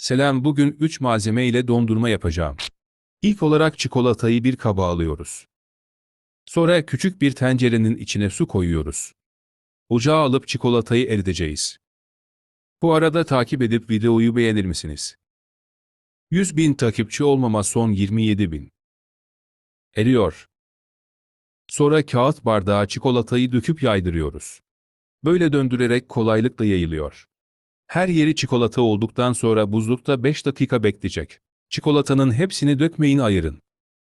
Selam bugün 3 malzeme ile dondurma yapacağım. İlk olarak çikolatayı bir kaba alıyoruz. Sonra küçük bir tencerenin içine su koyuyoruz. Ocağa alıp çikolatayı eriteceğiz. Bu arada takip edip videoyu beğenir misiniz? 100 bin takipçi olmama son 27 bin. Eriyor. Sonra kağıt bardağa çikolatayı döküp yaydırıyoruz. Böyle döndürerek kolaylıkla yayılıyor. Her yeri çikolata olduktan sonra buzlukta 5 dakika bekleyecek. Çikolatanın hepsini dökmeyin ayırın.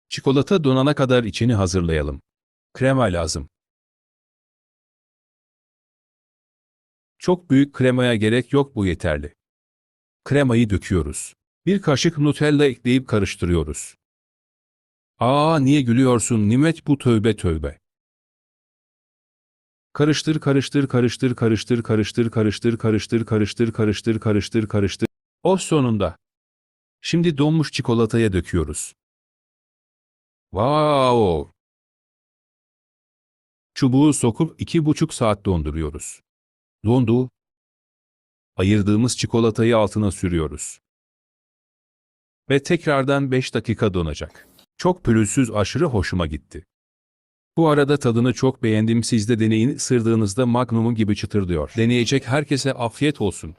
Çikolata donana kadar içini hazırlayalım. Krema lazım. Çok büyük kremaya gerek yok bu yeterli. Kremayı döküyoruz. Bir kaşık Nutella ekleyip karıştırıyoruz. Aa niye gülüyorsun Nimet bu tövbe tövbe. Karıştır karıştır karıştır karıştır karıştır karıştır karıştır karıştır karıştır karıştır karıştır. O sonunda. Şimdi donmuş çikolataya döküyoruz. Wow! Çubuğu sokup iki buçuk saat donduruyoruz. Dondu. Ayırdığımız çikolatayı altına sürüyoruz. Ve tekrardan 5 dakika donacak. Çok pürüzsüz aşırı hoşuma gitti. Bu arada tadını çok beğendim siz de deneyin ısırdığınızda magnumun gibi çıtır diyor. Deneyecek herkese afiyet olsun.